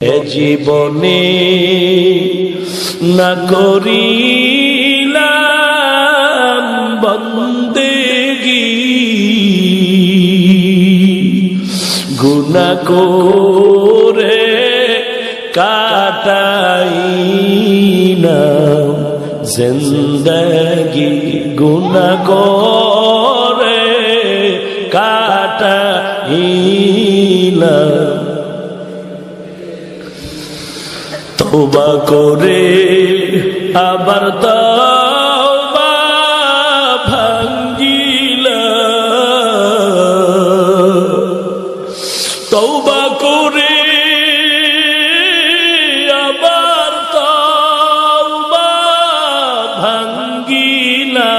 এ জীবনে না করিলাম বন্দেগি গুনা করে কাটাই না জিন্দগি। গুনা করে কাটাই না তওবা করে আবার তওবা ভাঙ্গিলা তওবা করে আবার তওবা ভাঙ্গিলা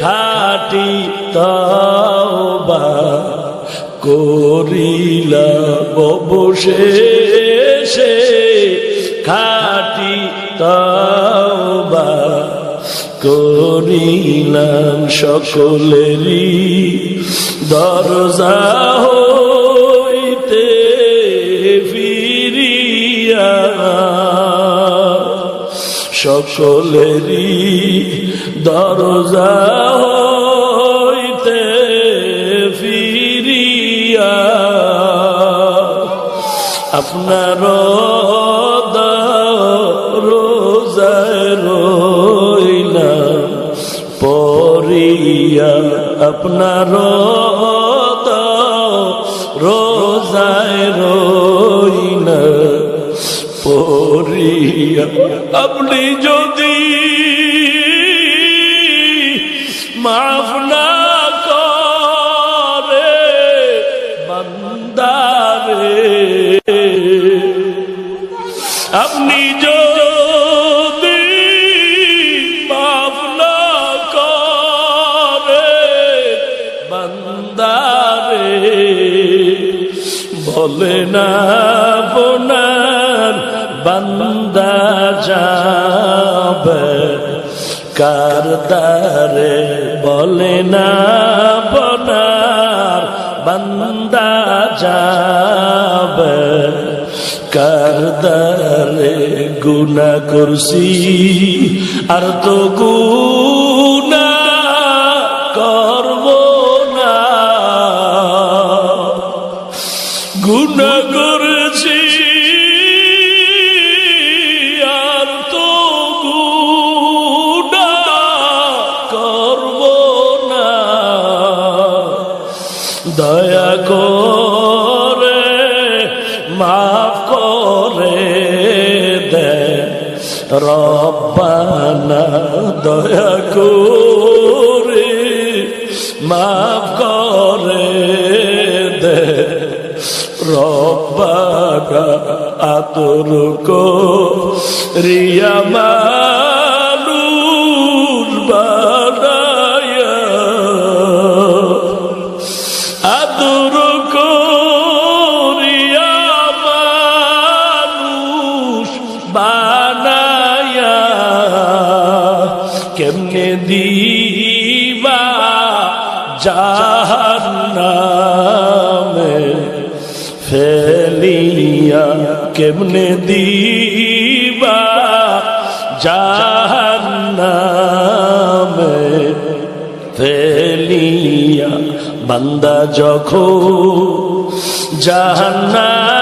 খাটি তওবা করিলা অবশেষে খাটি তওবা করিলাম সকলেরই দরজা হইতে ফিরিয়া। সকলেরই দরজা হইতে ফিরিয়া। আপনার রোজায় রইলা পরিয়া আপনার রোজায় রইলা পরিয়া আপনি যদি মাফ আপনি যদি মাফ না করে, বান্দারে বলে না বোনার, বান্দা যাবে, কারদারে বলে না বোনার, বান্দা যাবে। কারদারে গুনা করছি, আর তো গুনা করব না। গুনা করেছি, আর তো গুনা করব না। দয়া করে মাফ করে দে। রব্বানা দয়া করে মাফ করে দে। রব্বানা আতর কো রিয়া মানুষ কেমনে দিবা জাহান্নামে ফেলিয়া কেমনে দিবা জাহান্নামে ফেলিয়া বান্দা যখন জাহান্নামে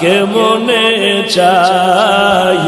কেমনে মনে দেখিবে